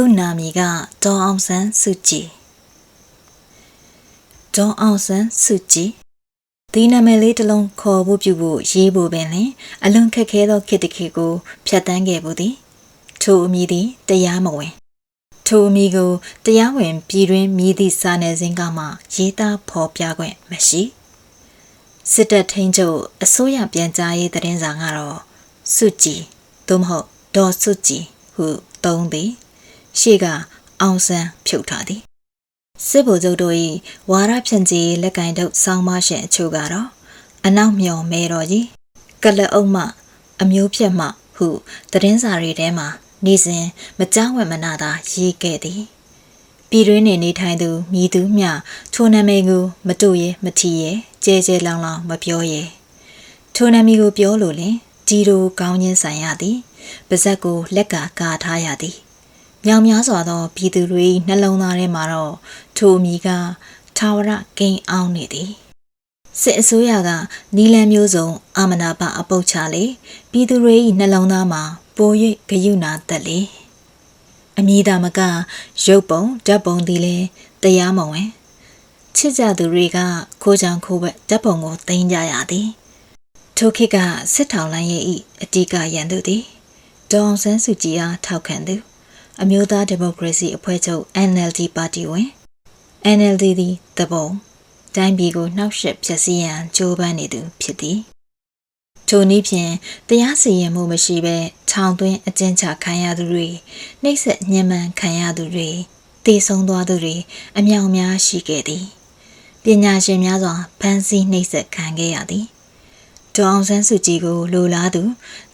သူ့နာမည်ကဒေါ်အောင်ဆန်းစုကြည်ဒေါ်အောင်ဆန်းစုကြည်ဒီနာမည်လေးတစ်လုံးခေါ်ဖို့ပြုဖို့ရေးဖို့ပင်လင်အလွန်ခက်ခဲသောခေတ်တစ်ခေတ်ကိုဖြတ်တန်းခဲ့မှုသည်ထိုအမည်သည်တရားမဝင်ထိုအမည်ကိုတရားဝင်ပြည်တွင်းမြည်သည့်စာနယ်ဇင်းကမှရေးသားဖော်ပြခွင့်မရှိစစ်တပ်ထိန်းချုပ်အစိုးရပြန်ကြားရေးသတင်းစာကတော့စုကြည်သို့မဟုတ်ဒေါ်စုကြည်ဟုသုံးသည် ရှေ့ကအောင်ဆန်းဖြုတ်ထားသည်စစ်ဗိုလ်ချုပ်တို့၏ဝါရဖြန့်ကြီးလက်ကင်ထုတ်ဆောင်းမရှင်အချို့ကတော့အနောက်မျော်မဲတော်ကြီးကလအုပ်မှ အမျိုးဖြတ်မှဟုသတင်းစာတွေထဲမှာနေစဉ်မကြောက်ဝက်မနာသာရေးခဲ့သည်ပြည်တွင်းနေနေထိုင်သူမြည်သူမျှထိုနာမည်ကိုမတို့ရဲမထီရဲကြဲကြဲလောင်လောင်မပြောရဲထိုနာမည်ကိုပြောလို့လင်ဒီလိုကောင်းချင်းဆိုင်ရသည်ပါဇက်ကိုလက်ကကာထားရသည် မြောင်များစွာသောပြည်သူတွေနှလုံးသားထဲမှာတော့ထိုအမည်ကထာဝရကိန်းအောင်နေသည်စစ်အစိုးရကနီလန်မျိုးစုံအာမနာပအပုတ်ချလေပြည်သူတွေ၏နှလုံးသားမှာပို၍ဂယုဏသက်လေအမည်သာမကရုပ်ပုံဓာတ်ပုံသည်လည်းတရားမဝင်ချစ်ကြသူတွေကခိုးချောင်ခိုးဘက်ဓာတ်ပုံကိုတင်ကြရသည်ထိုခေတ်ကစစ်ထောင်လိုင်းရဲ့ဤအတိကရန်သူသည်ဒေါအောင်ဆန်းစုကြည်အားထောက်ခံသူ အမျိုးသားဒီမိုကရေစီအဖွဲ့ချုပ် NLD ပါတီဝင် NLD သည်တပုံတိုင်းပြည်ကိုနှောက်ယှက်ဖျက်ဆီးရန်ကြိုးပမ်းနေသူဖြစ်သည်ထိုနည်းဖြင့်တရားစီရင်မှုမရှိဘဲထောင်သွင်းအကျဉ်းချခံရသူတွေနှိပ်စက်ညှဉ်းပန်းခံရသူတွေတည်ဆုံသွားသူတွေအမြောက်အများရှိခဲ့သည်ပညာရှင်များစွာဖန်ဆီးနှိပ်စက်ခံခဲ့ရသည်ဒေါအောင်ဆန်းစုကြည်ကိုလိုလားသူ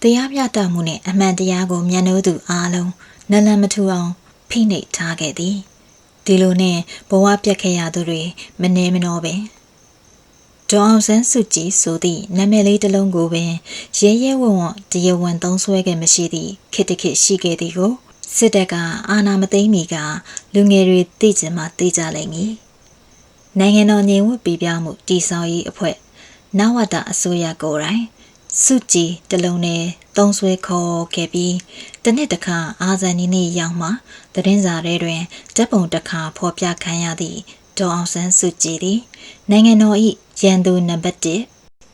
တရားမျှတမှုနှင့်အမှန်တရားကိုမျက်နှိုးသူအားလုံး နလန်မထူအောင်ဖိနှိပ်ထားခဲ့သည်ဒီလိုနဲ့ဘဝပြတ်ခဲ့ရသူတွေမနေမနှောပင်ဒေါအောင်ဆန်းစုကြည်ဆိုသည့်နာမည်လေးတစ်လုံးကိုပင်ရဲရဲဝံ့ဝံ့တရားဝင်သုံးဆွဲခဲ့မရှိသည့်ခေတ္တခေတ်ရှိခဲ့သည်ကိုစစ်တပ်ကအာဏာမသိမ်းမီကလူငယ်တွေသိကျင်မှသိကြလိမ့်မည်နိုင်ငံတော်ညီဝတ်ပြည်ပြောင်းမှုတည်ဆောက်ရေးအဖွဲ့နဝတအစိုးရကိုယ်တိုင် စုကြည်တလုံးနဲ့သုံးဆွဲခေါ်ခဲ့ပြီးတနှစ်တခါအာဇန်နီနေ့ရောက်မှသတင်းစာထဲတွင်ဓာတ်ပုံတစ်ခါဖော်ပြခံရသည့်ဒေါအောင်ဆန်းစုကြည်သည်နိုင်ငံတော်၏ရန်သူနံပါတ်1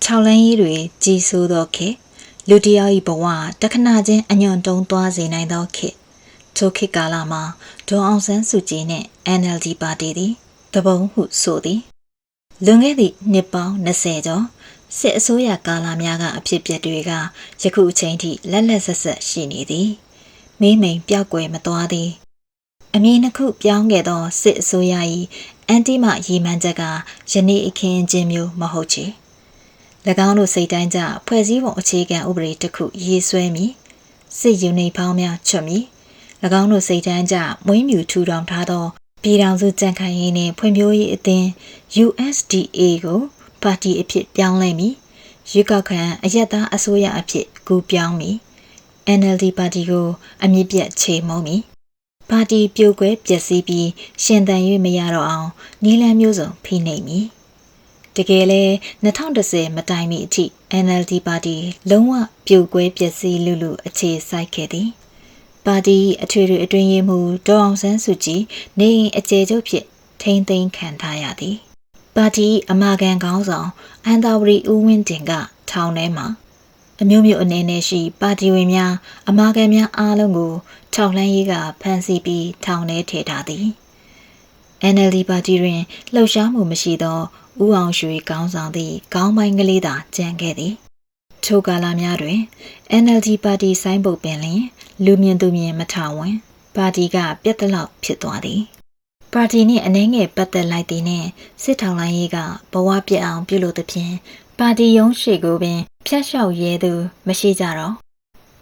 ၆လန်းကြီးတွေကြီးစိုးသောခေတ်လူတယောက်၏ဘဝတခဏချင်းအညွန့်တုံးသွားစေနိုင်သောခေတ်ထိုခေတ်ကာလမှာဒေါအောင်ဆန်းစုကြည်နှင့် NLD ပါတီသည်တပုံဟုဆိုသည်လွန်ခဲ့သည့်နှစ်ပေါင်း20ကျော် စစ်အစိုးရကာလများကအဖြစ်ပြက်တွေကယခုအချိန်ထိလက်လက်ဆက်ဆက်ရှိနေသည်မိမိန်ပျောက်ကွယ်မသွားသည်အမည်နှစ်ခုပြောင်းခဲ့သောစစ်အစိုးရ၏အန်တီမရီမန်းချက်ကယနေ့အခင်းချင်းမျိုးမဟုတ်ချေ၎င်းတို့စိတ်တိုင်းကြဖွဲ့စည်းပုံအခြေခံဥပဒေတစ်ခုရေးဆွဲမည်စစ်ယူနေဖောင်းများချွတ်မည်၎င်းတို့စိတ်တိုင်းကြမွေးမြူထူထောင်ထားသောပြည်ထောင်စုကြံ့ခိုင်ရေးနှင့်ဖွံ့ဖြိုးရေးအသင်း USDA ကို ပါတီအဖြစ်ပြောင်းလဲမည်ရွေးကောက်ခံအယက်သားအစိုးရအဖြစ်ကူပြောင်းမည် NLD ပါတီကို အမြင့်ပြတ်ချေမှုန်းမည်ပါတီပြိုကွဲပျက်စီးပြီးရှင်သန်၍မရတော့အောင်နီလန်းမျိုးစုံဖိနှိပ်မည်တကယ်လဲ2010မတိုင်မီအထိ NLD ပါတီလုံးဝပြိုကွဲပျက်စီးလူလူအခြေစိုက်ခဲ့သည်ပါတီအထွေထွေအတွင်းရေးမှူးဒေါအောင်ဆန်းစုကြည်နေအိမ်အကျယ်ချုပ်ဖြစ်ထိမ့်သိမ်းခံထားရသည် ပါတီအမာခံခေါင်းဆောင်အန်တာဝရီဦးဝင်းတင်ကထောင်ထဲမှာအမျိုးမျိုးအနေနဲ့ရှိ ပါတီဝင်များအမာခံများအားလုံးကိုထောက်လှမ်းရေးကဖမ်းဆီးပြီးထောင်ထဲထည့်ထားသည် NLD ပါတီတွင်လှုပ်ရှားမှုမရှိသောဦးအောင်ရွှေကောင်းဆောင်သည့်ခေါင်းပိုင်းကလေးသာကြံခဲ့သည်ထိုကာလများတွင် NLD ပါတီဆိုင်းပုတ်ပင်လျင်လူမြင်သူမြင်မထဝင်ပါတီကပြတ်တလောက်ဖြစ်သွားသည် ပါတီနှင့်အနှဲငယ်ပတ်သက်လိုက်သည်နှင့်စစ်ထောင်လိုင်းရေးကဘဝပြက်အောင်ပြုလုပ်သဖြင့်ပါတီရုံးရှိကိုပင်ဖျက်လျှောက်ရဲသူမရှိကြတော့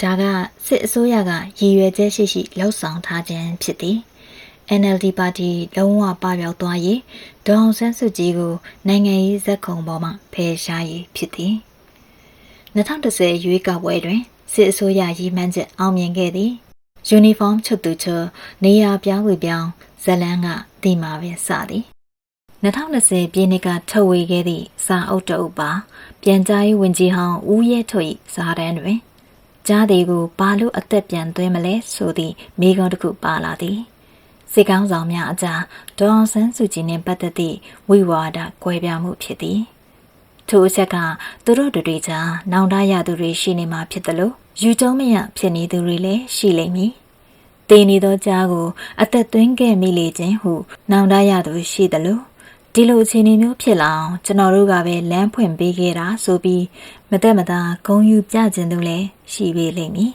ဒါကစစ်အစိုးရကရည်ရွယ်ချက်ရှိရှိလှုပ်ဆောင်ထားခြင်းဖြစ်သည် NLD ပါတီလုံးဝပပျောက်သွားရေးဒေါအောင်ဆန်းစုကြည်ကိုနိုင်ငံရေးဇက်ခုံပေါ်မှဖယ်ရှားရေးဖြစ်သည်2010ရွေးကောက်ပွဲတွင်စစ်အစိုးရရည်မှန်းချက်အောင်မြင်ခဲ့သည်ယူနီဖောင်းချုပ်သူချနေရာပြောင်းဝေပြောင်း ဇလန်းကဒီမှာပဲစသည်2020ပြည်နှစ်ကထုတ်ဝေခဲ့သည့်စာအုပ်တအုပ်ပါပြန်ကြားရေးဝန်ကြီးဟောင်းဦးရဲထွေစာတန်းတွင်ကြားသေးကိုဘာလို့အသက်ပြန်သွင်းမလဲဆိုသည့်မိကုံးတစ်ခုပါလာသည်စစ်ကောင်းဆောင်များအကြားဒေါအောင်ဆန်းစုကြည်နှင့်ပတ်သက်သည့်ဝိဝါဒကွဲပြားမှုဖြစ်သည်ထိုအချက်ကသူတို့တို့တွေကြားနောင်တရသူတွေရှိနေမှာဖြစ်တယ်လို့ယူကျုံမရဖြစ်နေသူတွေလည်းရှိလိမ့်မည် တည်နေသောကြားကိုအသက်သွင်းခဲ့မိလေခြင်းဟုနောင်တရသူရှိတယ်လို့ဒီလိုအခြေအနေမျိုးဖြစ်လာအောင်ကျွန်တော်တို့ကပဲလမ်းဖွင့်ပေးခဲ့တာဆိုပြီးမသက်မသာဂုံယူပြခြင်းသူလည်းရှိပေလိမ့်မည်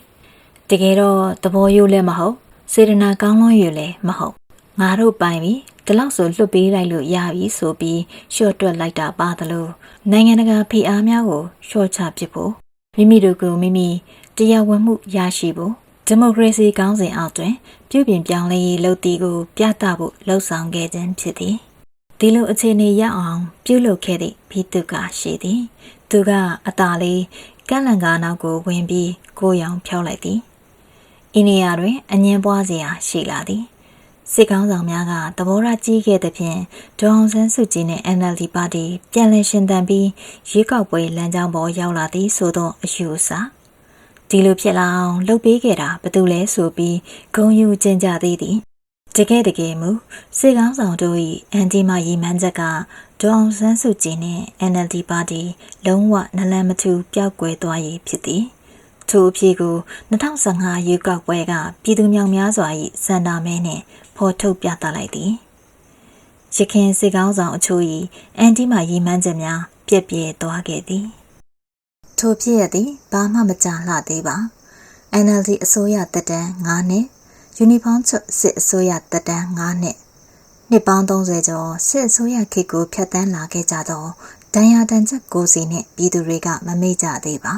တကယ်တော့သဘောရိုးလည်းမဟုတ်စေတနာကောင်းလွန်ရလည်းမဟုတ်ငါတို့ပိုင်ပြီဒီလောက်ဆိုလွတ်ပေးလိုက်လို့ရပြီဆိုပြီးရှော့တွက်လိုက်တာပါသလိုနိုင်ငံတကာဖိအားများကိုရှော့ချပစ်ဖို့မိမိတို့ကိုမိမိတရားဝင်မှုရရှိဖို့ ဒီမိုကရေစီကောင်းစဉ်အောက်တွင် ပြုပြင်ပြောင်းလဲရေးလုပ်သည်ကိုပြသဖို့လှုံ့ဆော်ခဲ့ခြင်းဖြစ်သည်ဒီလိုအခြေအနေရအောင်ပြုလုပ်ခဲ့သည့်ဘီတုကရှိသည် သူကအသာလေးကန့်လန့်ကားနောက်ကိုဝင်ပြီးကိုရောင်ဖြောက်လိုက်သည်အိန္ဒိယတွင်အငင်းပွားစရာရှိလာသည်စစ်ကောင်းဆောင်များကသဘောထားကြီးခဲ့တဲ့ဖြင့်ဒေါအောင်ဆန်းစုကြည်နှင့် NLD ပါတီပြန်လည်ရှင်သန်ပြီးရွေးကောက်ပွဲလမ်းကြောင်းပေါ်ရောက်လာသည်ဆိုသောအယူအဆ ဒီလိုဖြစ်လာအောင်လှုပ်ပေးခဲ့တာဘယ်သူလဲဆိုပြီးဂုံယူကျင်ကြသေးသည်တကယ်တကယ်မူစစ်ကောင်းဆောင်တို့၏အန်တီမာရီမန်းချက်ကဒေါအောင်ဆန်းစုကြည်နှင့် NLD ပါတီလုံးဝနလန်မထူပျောက်ကွယ်သွားရေးဖြစ်သည်ထိုအဖြစ်ကို2015ရွေးကောက်ပွဲကပြည်သူမြောင်များစွာ၏စန္ဒာမဲနှင့်ဖော်ထုတ်ပြသလိုက်သည်ရခင်စစ်ကောင်းဆောင်အချို့၏အန်တီမာရီမန်းချက်များပြက်ပြဲသွားခဲ့သည် ထိုဖြစ်ရသည်ဘာမှမကြာလှသေးပါ NLD အစိုးရတက်တန်း9နှစ်ယူနီဖောင်းချစစ်အစိုးရတက်တန်း9နှစ်နှစ်ပေါင်း30ကျော်စစ်အစိုးရခေတ်ကိုဖျက်ဆီးလာခဲ့ကြသောဒဏ်ရာတန်ချက်ကိုစီနှင့်ပြည်သူတွေကမမေ့ကြသေးပါ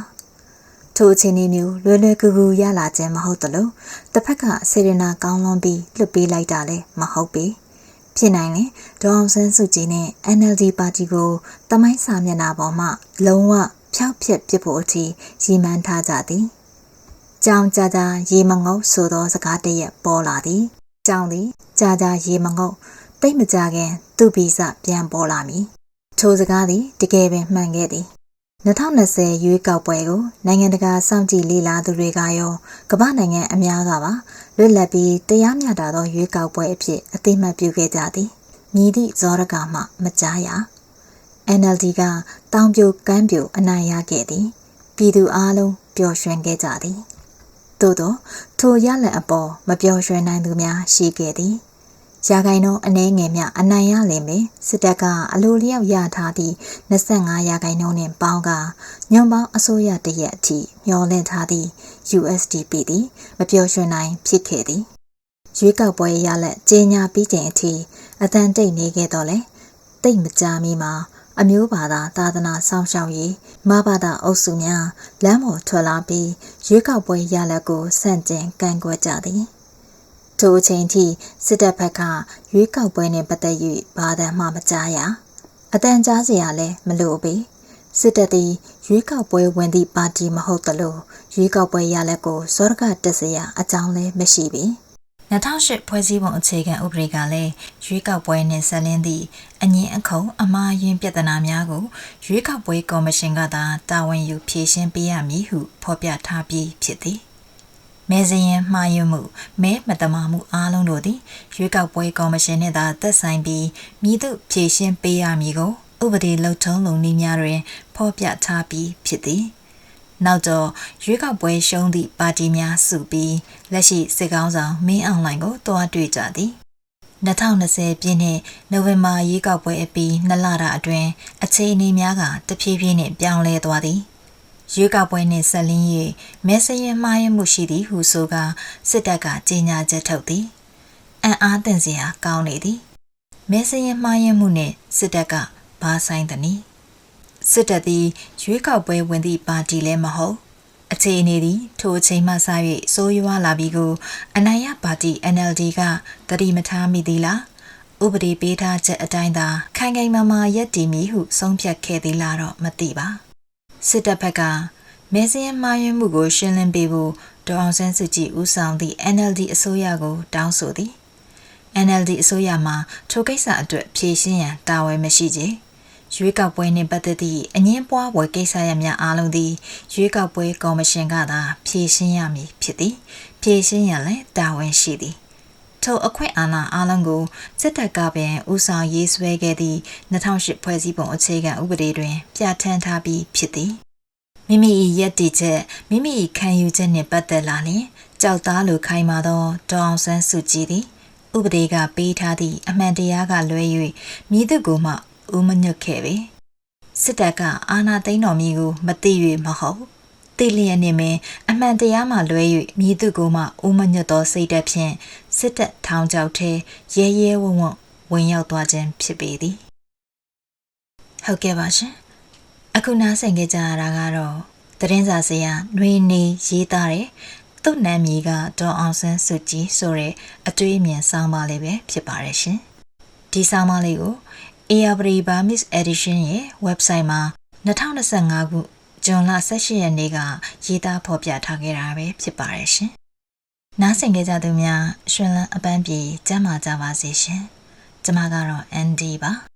ထိုအခြေအနေမျိုးလွယ်လွယ်ကူကူရလာခြင်းမဟုတ်သလိုတစ်ဖက်ကစေရနာကောင်းလွန်ပြီးလွတ်ပေးလိုက်တာလည်းမဟုတ်ပေဖြစ်နိုင်လေဒေါအောင်ဆန်းစုကြည်နဲ့ NLD ပါတီကိုတမိုင်းစာမျက်နှာပေါ်မှာလုံးဝ ဖျောက်ဖျက်ပစ်ဖို့အထိရည်မှန်းထားကြသည်ကြောင်ကြာကြာရေမငုတ်ဆိုသောစကားတရက်ပေါ်လာသည်ကြောင်သည်ကြာကြာရေမငုတ်တိတ်မကြခင်သူ့ဗီဇပြန်ပေါ်လာမည်ထိုစကားသည်တကယ်ပင်မှန်ခဲ့သည်2020ရွေးကောက်ပွဲကိုနိုင်ငံတကာစောင့်ကြည့်လေ့လာသူတွေကရောကမ္ဘာနိုင်ငံအများကပါလွတ်လပ်ပြီးတရားမျှတသောရွေးကောက်ပွဲအဖြစ်အသိမှတ်ပြုခဲ့ကြသည်မြည်သည့်ဇောရကမှမကြားရ NLD ကတောင်ပြိုကမ်းပြိုအနိုင်ရခဲ့သည်ပြည်သူအလုံးပျော်ရွှင်ခဲ့ကြသည်သို့သောထိုရလဒ်အပေါ်မပျော်ရွှင်နိုင်သူများရှိခဲ့သည်ရာဂိုင်နှုန်းအနည်းငယ်များအနိုင်ရလင်ပင်စစ်တပ်ကအလိုလျောက်ရထားသည့်25ရာဂိုင်နှုန်းနှင့်ပေါင်းကညွန်ပေါင်းအစိုးရတရက်အထိမျှော်လင့်ထားသည့် USDP သည်မပျော်ရွှင်နိုင်ဖြစ်ခဲ့သည်ရွေးကောက်ပွဲရလက်ကြေညာပြီးချိန်အထိအတန်တိတ်နေခဲ့တော့လေတိတ်မကြမီမှာ အမျိုးဘာသာသာသနာဆောင်ရှောက်ရေးမဘာသာအုပ်စုများလမ်းပေါ်ထွက်လာပြီးရွေးကောက်ပွဲရလက်ကိုဆန့်ကျင်ကန့်ကွက်ကြသည်ထိုအချိန်ထိစစ်တပ်ဘက်ကရွေးကောက်ပွဲနှင့်ပတ်သက်၍ဘာသာမှမကြားရအတန်ကြားစရာလည်းမလိုပေစစ်တပ်သည်ရွေးကောက်ပွဲဝင်သည့်ပါတီမဟုတ်သလိုရွေးကောက်ပွဲရလက်ကိုစောရကတက်စရာအကြောင်းလည်းမရှိပေ 2008ဖွဲ့စည်းပုံအခြေခံဥပဒေကလည်းရွေးကောက်ပွဲနှင့်ဆက်လင်းသည့်အငင်းအခုံအမှားယွင်းပြဿနာများကိုရွေးကောက်ပွဲကော်မရှင်ကသာတာဝန်ယူဖြေရှင်းပေးရမည်ဟုဖော်ပြထားပြီးဖြစ်သည်မဲစရင်မှားယွင်းမှုမဲမတမာမှုအားလုံးတို့သည်ရွေးကောက်ပွဲကော်မရှင်နှင့်သာသက်ဆိုင်ပြီးမြည်သို့ဖြေရှင်းပေးရမည်ကိုဥပဒေလုံထုံးလုံနည်းများတွင်ဖော်ပြထားပြီးဖြစ်သည် နောက်တော့ရွေးကောက်ပွဲရှုံးသည့်ပါတီများစုပြီးလက်ရှိစစ်ကောင်းဆောင်မင်းအောင်လှိုင်ကိုတွားတွေ့ကြသည်2020ပြည့်နှစ်နိုဝင်ဘာရွေးကောက်ပွဲအပြီးနှစ်လတာအတွင်းအခြေအနေများကတဖြည်းဖြည်းနဲ့ပြောင်းလဲသွားသည်ရွေးကောက်ပွဲနှင့်ဆက်လင်း၍မဲစရင်မှားရမှုရှိသည်ဟုဆိုကာစစ်တပ်ကကြေညာချက်ထုတ်သည်အံ့အားသင့်စရာကောင်းနေသည်မဲစရင်မှားရမှုနှင့်စစ်တပ်ကဘာဆိုင်သနည်း စစ်တပ်သည်ရွေးကောက်ပွဲဝင်သည့်ပါတီလည်းမဟုတ်အခြေအနေသည်ထိုအချိန်မှစ၍စိုးရွားလာပြီးကိုအနိုင်ရပါတီ NLD ကတတိမထားမိသည်လားဥပဒေပေးထားချက်အတိုင်းသာခိုင်ခိုင်မာမာရက်တည်မည်ဟုဆုံးဖြတ်ခဲ့သည်လားတော့မသိပါစစ်တပ်ဘက်ကမဲစင်းမှားယွင်းမှုကိုရှင်းလင်းပေးဖို့ဒေါအောင်ဆန်းစုကြည်ဦးဆောင်သည့် NLD အစိုးရကို တောင်းဆိုသည် NLD အစိုးရမှထိုကိစ္စအတွက်ဖြေရှင်းရန်တာဝန်မရှိကြ။ရွ ရွေးကောက်ပွဲနှင့်ပတ်သက်သည့်အငင်းပွားဝယ်ကိစ္စရပ်များအားလုံးသည်ရွေးကောက်ပွဲကော်မရှင်ကသာဖြေရှင်းရမည်ဖြစ်သည်ဖြေရှင်းရန်လည်းတာဝန်ရှိသည်ထိုအခွင့်အာဏာအားလုံးကိုစစ်တပ်ကပင်ဦးဆောင်ရေးဆွဲခဲ့သည့်2008ဖွဲ့စည်းပုံအခြေခံဥပဒေတွင် ပြဋ္ဌာန်းထားပြီးဖြစ်သည်မိမိ၏ရက်တည်ချက်မိမိ၏ခံယူချက်နှင့်ပတ်သက်လာလျှင်ကြောက်သားလိုခိုင်မာသောဒေါအောင်ဆန်းစုကြည်သည်ဥပဒေကပေးထားသည့်အမှန်တရားကလွဲ၍မိသူကိုမှ ဦးမညွတ်ခဲ့ပေစစ်တပ်ကအာဏာသိမ်းတော်မူကိုမသိ၍မဟုတ်သိလျက်နှင့်ပင်အမှန်တရားမှလွဲ၍မြည်သူကိုမှအိုးမညွတ်သောစိတ်ဓာတ်ဖြင့်စစ်တပ်ထောင်ချောက်ထဲရဲရဲဝံ့ဝံ့ဝင်ရောက်သွားခြင်းဖြစ်ပေသည်ဟုတ်ကဲ့ပါရှင်အခုနားဆင်ကြကြရတာကတော့သတင်းစာဆရာຫນွေနေရေးသားတဲ့သူ့နာမည်ကဒေါ်အောင်ဆန်းစုကြည်ဆိုတဲ့အတွေ့အမြင်ဆောင်းပါးလေးပဲဖြစ်ပါတယ်ရှင်ဒီဆောင်းပါးလေးကို Airbree Burmese Edition ရဲ့ website မှာ2025ခုဇွန်လ18ရက်နေ့ကရေးသားဖော်ပြထားခဲ့တာပဲဖြစ်ပါတယ်ရှင်။နားဆင်ကြကြသူများ ရှင်လန်းအပန်းပြေကျမ်းမာကြပါစေရှင်။ကျွန်မကတော့ ND ပါ။